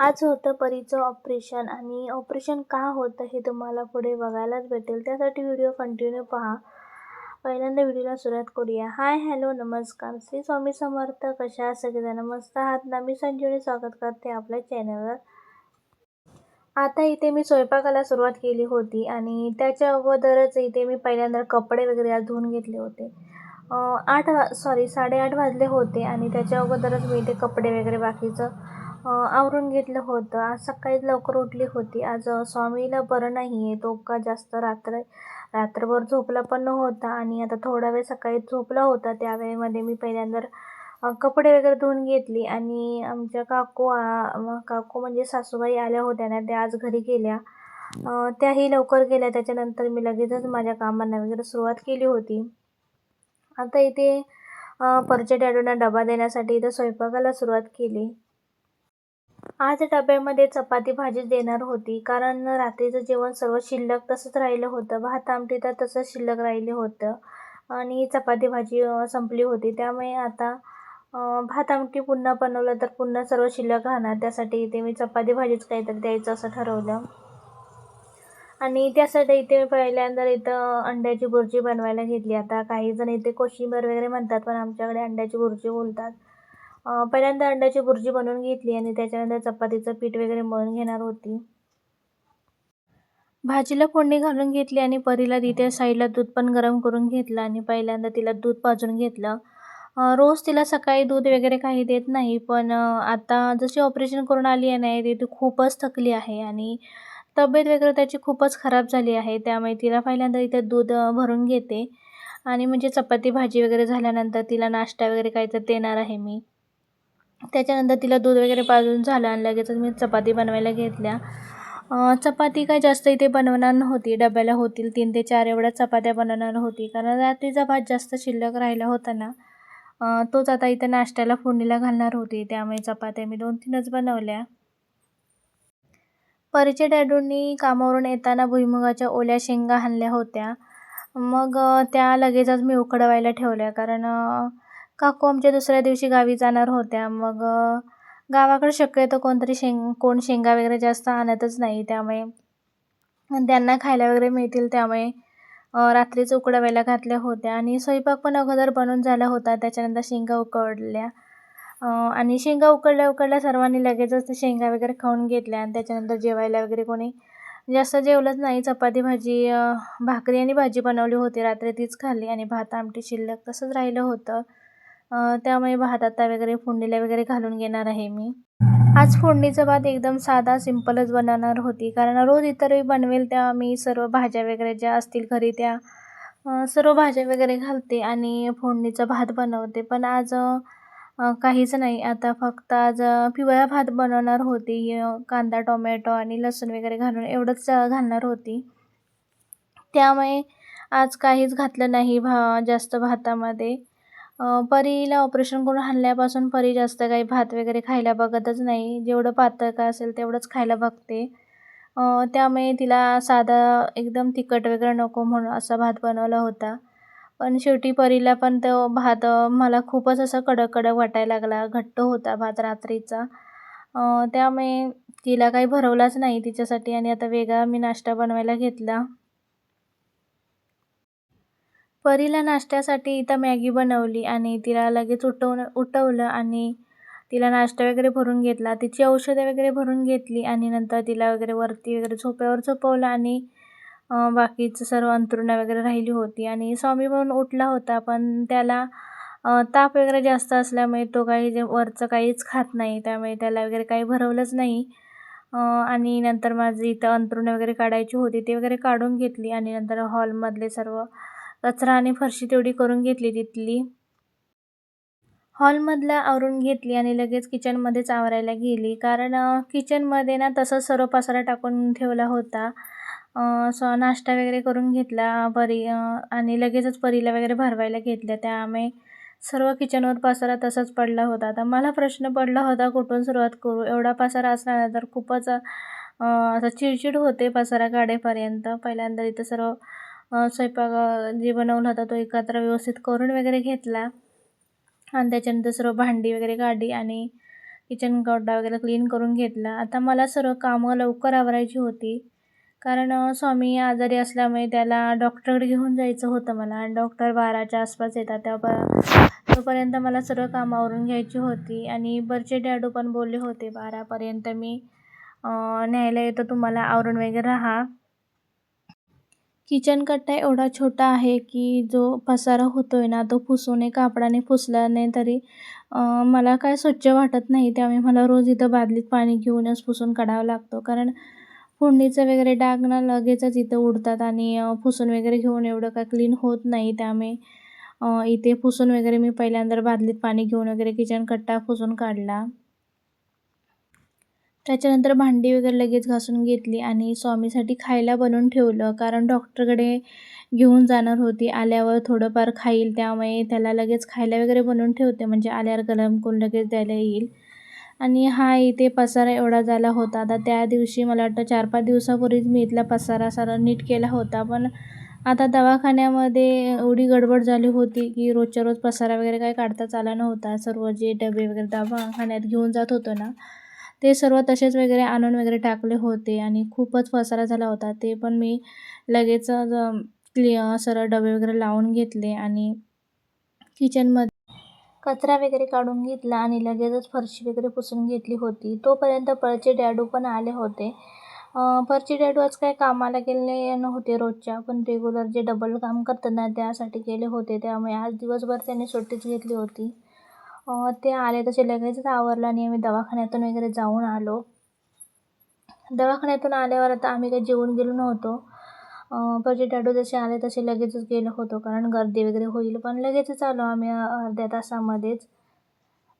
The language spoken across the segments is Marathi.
आज होतं परीचं ऑपरेशन आणि ऑपरेशन का होतं हे तुम्हाला पुढे बघायलाच भेटेल. त्यासाठी व्हिडिओ कंटिन्यू पहा. पहिल्यांदा व्हिडिओला सुरुवात करूया. हाय हॅलो नमस्कार. श्री स्वामी समर्थ कशा आहात? सगळेजण मस्त आहात ना? मी संजीवनी स्वागत करते आपल्या चॅनलवर आता इथे मी स्वयंपाकाला सुरुवात केली होती आणि त्याच्या अगोदरच इथे मी पहिल्यांदा कपडे वगैरे आज धुवून घेतले होते. आठ वा सॉरी साडेआठ वाजले होते आणि त्याच्या अगोदरच मी इथे कपडे वगैरे बाकीचं आवरून घेतलं होतं. आज सकाळी लवकर उठली होती. आज स्वामीला बरं नाही आहे तो का जास्त रात्र रात्रभर झोपला पण नव्हता आणि आता थोडा वेळ सकाळी झोपला होता. त्यावेळेमध्ये मी पहिल्यांदा कपडे वगैरे धुवून घेतली आणि आमच्या काकू काकू म्हणजे सासूबाई आल्या होत्या ना त्या आज घरी गेल्या. त्याही लवकर गेल्या. त्याच्यानंतर मी लगेचच माझ्या कामांना वगैरे सुरुवात केली होती. आता इथे परच्या डॅडूंना डबा देण्यासाठी इथं स्वयंपाकाला सुरुवात केली. आज डब्यामध्ये चपाती भाजी देणार होती कारण रात्रीचं जेवण सर्व शिल्लक तसंच राहिलं होतं. भात आमटी तर तसंच शिल्लक राहिलं होतं. आणि चपाती भाजी संपली होती. त्यामुळे आता भात आमटी पुन्हा बनवलं तर पुन्हा सर्व शिल्लक राहणार. त्यासाठी इथे मी चपाती भाजीच काहीतरी द्यायचं असं ठरवलं. आणि त्यासाठी इथे पहिल्यांदा इथं अंड्याची बुर्जी बनवायला घेतली. आता काही जण इथे कोशिंबर वगैरे म्हणतात पण आमच्याकडे अंड्याची बुर्जी बोलतात. पहिल्यांदा अंड्याची भुर्जी बनवून घेतली आणि त्याच्यानंतर चपातीचं पीठ वगैरे मळून घेणार होती. भाजीला फोडणी घालून घेतली आणि परीला तिथे साईडला दूध पण गरम करून घेतलं आणि पहिल्यांदा तिला दूध पाजून घेतलं. रोज तिला सकाळी दूध वगैरे काही देत नाही पण आता जशी ऑपरेशन करून आली आहे नाही ती खूपच थकली आहे आणि तब्येत वगैरे त्याची खूपच खराब झाली आहे त्यामुळे तिला पहिल्यांदा इथे दूध भरून घेते. आणि म्हणजे चपाती भाजी वगैरे झाल्यानंतर तिला नाश्ता वगैरे काहीतरी देणार आहे मी. त्याच्यानंतर तिला दूध वगैरे पाजून झालं आणि लगेचच मी चपाती बनवायला घेतल्या. चपाती काय जास्त इथे बनवणार नव्हती. डब्याला होतील तीन ते चार एवढ्या चपात्या बनवणार होती. कारण रात्रीचा भात जास्त शिल्लक राहिला होता ना. तोच आता इथं नाश्त्याला फोडणीला घालणार होती. त्यामुळे चपात्या मी दोन तीनच बनवल्या. परिचय डॅडूंनी कामावरून येताना भुईमुगाच्या ओल्या शेंगा आणल्या होत्या. मग त्या लगेचच मी उकडवायला ठेवल्या. कारण काकू आमच्या दुसऱ्या दिवशी गावी जाणार होत्या. मग गावाकडे शक्यतो कोणतरी शेंग कोण शेंगा वगैरे जास्त आणतच नाही. त्यामुळे त्यांना खायला वगैरे मिळतील. त्यामुळे रात्रीच उकडवायला घातल्या होत्या. आणि स्वयंपाक पण अगोदर बनून झाला होता. त्याच्यानंतर शेंगा उकडल्या आणि शेंगा उकडल्या उकडल्या सर्वांनी लगेचच शेंगा वगैरे खाऊन घेतल्या. आणि त्याच्यानंतर जेवायला वगैरे कोणी जास्त जेवलंच नाही. चपाती भाजी भाकरी आणि भाजी बनवली होती. रात्री तीच खाल्ली. आणि भात आमटी शिल्लक तसंच राहिलं होतं. त्यामुळे भात आता वगैरे फोडणीला वगैरे घालून घेणार आहे मी. आज फोडणीचा भात एकदम साधा सिंपलच बनवणार होती. कारण रोज इतरही बनवेल त्या मी सर्व भाज्या वगैरे ज्या असतील घरी त्या सर्व भाज्या वगैरे घालते आणि फोडणीचा भात बनवते. पण आज काहीच नाही. आता फक्त आज पिवळा भात बनवणार होती. कांदा टोमॅटो आणि लसूण वगैरे घालून एवढंच घालणार होती. त्यामुळे आज काहीच घातलं नाही भा जास्त भातामध्ये. परीला ऑपरेशन करून हल्ल्यापासून परी जास्त काही भात वगैरे खायला बघतच नाही. जेवढं पातळ का असेल तेवढंच खायला बघते. त्यामुळे तिला साधा एकदम तिखट वगैरे नको म्हणून असा भात बनवला होता. पण शेवटी परीला पण तो भात मला खूपच असं कडक कडक वाटायला लागला. घट्ट होता भात रात्रीचा. त्यामुळे तिला काही भरवलाच नाही तिच्यासाठी आणि आता वेगळा मी नाश्ता बनवायला घेतला. परीला नाश्त्यासाठी इथं मॅगी बनवली आणि तिला लगेच उठवणं उठवलं आणि तिला नाश्ता वगैरे भरून घेतला. तिची औषधं वगैरे भरून घेतली आणि नंतर तिला वगैरे वरती वगैरे झोप्यावर झोपवलं आणि बाकीचं सर्व अंथरुणं वगैरे राहिली होती. आणि स्वामी म्हणून उठला होता पण त्याला ताप वगैरे जास्त असल्यामुळे तो काही जे वरचं काहीच खात नाही. त्यामुळे त्याला वगैरे काही भरवलंच नाही. आणि नंतर माझी इथं अंतरुणं वगैरे काढायची होती ती वगैरे काढून घेतली आणि नंतर हॉलमधले सर्व कचरा आणि फरशी तेवढी करून घेतली तिथली. हॉलमधला आवरून घेतली आणि लगेच किचनमध्येच आवरायला गेली. कारण किचनमध्ये ना तसंच सर्व पसारा टाकून ठेवला होता. सो नाश्ता वगैरे करून घेतला परी आणि लगेचच परीला वगैरे भरवायला घेतल्या. त्यामुळे सर्व किचनवर पसारा तसाच पडला होता. आता मला प्रश्न पडला होता कुठून सुरुवात करू? एवढा पसारा असणार तर खूपच असं चिडचिड होते पसारा काढेपर्यंत पहिल्यांदा इथं सर्व स्वयंपाक जे बनवला होता तो एकत्र व्यवस्थित करून वगैरे घेतला. आणि त्याच्यानंतर सर्व भांडी वगैरे काढली आणि किचन गड्डा वगैरे क्लीन करून घेतला. आता मला सर्व कामं लवकर आवरायची होती. कारण स्वामी आजारी असल्यामुळे त्याला डॉक्टरकडे घेऊन जायचं होतं मला. आणि डॉक्टर बाराच्या आसपास येतात. तेव्हा तोपर्यंत मला सर्व कामं आवरून घ्यायची होती. आणि बर्चे डॅडू पण बोलले होते बारापर्यंत मी न्यायला येतो तुम्हाला आवरून वगैरे राहा. किचन कट्टा एवढा छोटा आहे की जो पसारा होतो आहे ना तो पुसूने कापडाने पुसल्याने तरी मला काय स्वच्छ वाटत नाही. त्यामुळे मला रोज इथं बादलीत पाणी घेऊनच पुसून काढावं लागतो. कारण फोडणीचं वगैरे डाग ना लगेचच इथं उडतात आणि पुसून वगैरे घेऊन एवढं काय क्लीन होत नाही. त्यामुळे इथे पुसून वगैरे मी पहिल्यांदा बादलीत पाणी घेऊन वगैरे किचन कट्टा पुसून काढला. त्याच्यानंतर भांडी वगैरे लगेच घासून घेतली आणि स्वामीसाठी खायला बनवून ठेवलं. कारण डॉक्टरकडे घेऊन जाणार होती. आल्यावर थोडंफार खाईल. त्यामुळे त्याला लगेच खायला वगैरे बनवून ठेवते. म्हणजे आल्यावर गरम करून लगेच द्यायला येईल. आणि हा इथे पसारा एवढा झाला होता. आता त्या दिवशी मला वाटतं चार पाच दिवसापूर्वीच मी इथला पसारा सारा नीट केला होता. पण आता दवाखान्यामध्ये एवढी गडबड झाली होती की रोजच्या रोज पसारा वगैरे काही काढताच आला नव्हता. सर्व जे डबे वगैरे दवाखान्यात घेऊन जात होतो ना ते सर्व तसेच वगैरे आणून वगैरे टाकले होते आणि खूपच पसारा झाला होता. ते पण मी लगेच क्लि सरळ डबे वगैरे लावून घेतले आणि किचनमध्ये कचरा वगैरे काढून घेतला आणि लगेचच फरशी वगैरे पुसून घेतली होती. तोपर्यंत पळचे डॅडू पण आले होते. फरची डॅडू आज काय कामाला गेले नव्हते रोजच्या पण रेग्युलर जे डबल काम करतात ना त्यासाठी गेले होते. त्यामुळे आज दिवसभर त्यांनी सुट्टीच घेतली होती. ते आले तसे लगेचच आवरलं आणि आम्ही दवाखान्यातून वगैरे जाऊन आलो. दवाखान्यातून आल्यावर आता आम्ही काही जेवून गेलो नव्हतो. परचे डॅडू जसे आले तसे लगेचच गेलो होतो कारण गर्दी वगैरे होईल. पण लगेचच आलो आम्ही अर्ध्या तासामध्येच.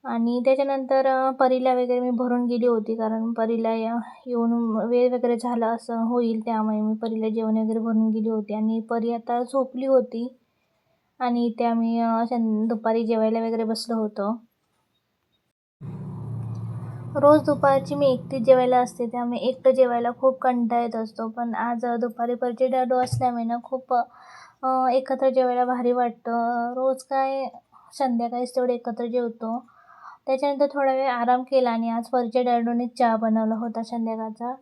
आणि त्याच्यानंतर परीला वगैरे मी भरून गेली होती कारण परीला येऊन वेळ वगैरे झाला असं होईल त्यामुळे मी परीला जेवण वगैरे भरून गेली होती. आणि परी आता झोपली होती. आणि इथे आम्ही दुपारी जेवायला वगैरे बसलो होतो. रोज दुपारची मी एकटीच जेवायला असते त्यामुळे एकटं जेवायला खूप कंटाळा येत असतो. पण आज दुपारी परचे डॅडू असल्यामुळे ना खूप एकत्र जेवायला भारी वाटतं. रोज काय संध्याकाळीच तेवढं एकत्र जेवतो. त्याच्यानंतर थोडा वेळ आराम केला आणि आज परचे डॅडूने चहा बनवला होता संध्याकाळचा.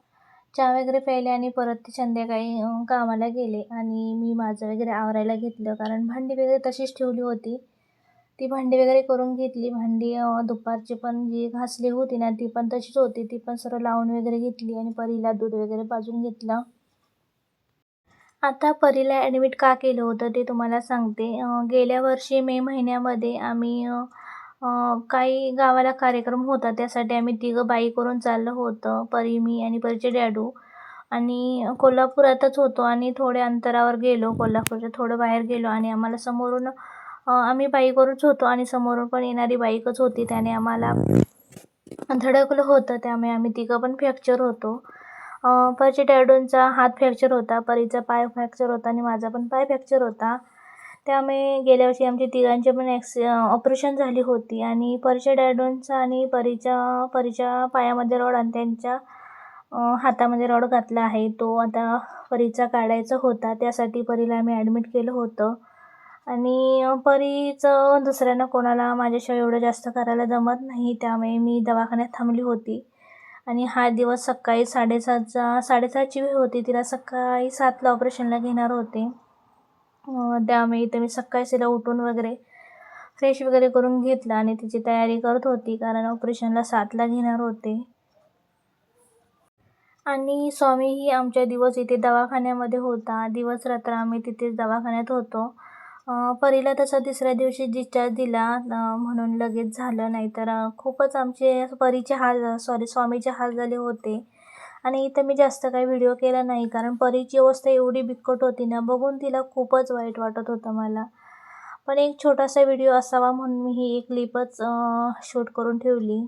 चहा वगैरे प्यायले आणि परत ते संध्याकाळी कामाला गेले आणि मी माझं वगैरे आवरायला घेतलं. कारण भांडी वगैरे तशीच ठेवली होती. ती भांडी वगैरे करून घेतली. भांडी दुपारची पण जी घासली होती ना ती पण तशीच होती. ती पण सर्व लावून वगैरे घेतली आणि परीला दूध वगैरे पाजून घेतलं. आता परीला ॲडमिट का केलं होतं ते तुम्हाला सांगते. गेल्या वर्षी मे महिन्यामध्ये आम्ही काही गावाला कार्यक्रम होता त्यासाठी आम्ही तिघं बाई करून चाललं होतं. परी मी आणि परीचे डॅडू. आणि कोल्हापुरातच होतो आणि थोड्या अंतरावर गेलो. कोल्हापूरच्या थोडं बाहेर गेलो आणि आम्हाला समोरून आम्ही बाईकवरच होतो आणि समोरून पण येणारी बाईकच होती. त्याने आम्हाला धडकलं होतं. त्यामुळे आम्ही तिघं पण फ्रॅक्चर होतो. परीचे डॅडूंचा हात फ्रॅक्चर होता. परीचा पाय फ्रॅक्चर होता आणि माझा पण पाय फ्रॅक्चर होता. त्यामुळे गेल्या वर्षी आमचे तिघांचे पण ॲक्सि ऑपरेशन झाली होती. आणि परीच्या डॅडोंचा आणि परीच्या परीच्या पायामध्ये रॉड आणि त्यांच्या हातामध्ये रॉड घातला आहे. तो आता परीचा काढायचा होता. त्यासाठी परीला आम्ही ॲडमिट केलं होतं. आणि परीचं दुसऱ्यांना कोणाला माझ्याशिवाय एवढं जास्त करायला जमत नाही. त्यामुळे मी दवाखान्यात थांबली होती. आणि हा दिवस सकाळी साडेसातचा साडेसातची वेळ होती. तिला सकाळी सातला ऑपरेशनला घेणार होते. त्यामुळे इथे मी सकाळी तिला उठून वगैरे फ्रेश वगैरे करून घेतलं आणि तिची तयारी करत होती कारण ऑपरेशनला सातला घेणार होते. आणि स्वामीही आमच्या दिवस इथे दवाखान्यामध्ये होता. दिवस रात्र आम्ही तिथेच दवाखान्यात होतो. परीला तसा तिसऱ्या दिवशी डिस्चार्ज दिला म्हणून लगेच झालं नाहीतर खूपच आमचे परीचे हाल सॉरी स्वामीचे हाल झाले होते. आणि इथं मी जास्त काही व्हिडिओ केला नाही कारण परीची अवस्था एवढी बिकट होती ना बघून तिला खूपच वाईट वाटत होतं मला. पण एक छोटासा व्हिडिओ असावा म्हणून मी ही एक क्लिपच शूट करून ठेवली.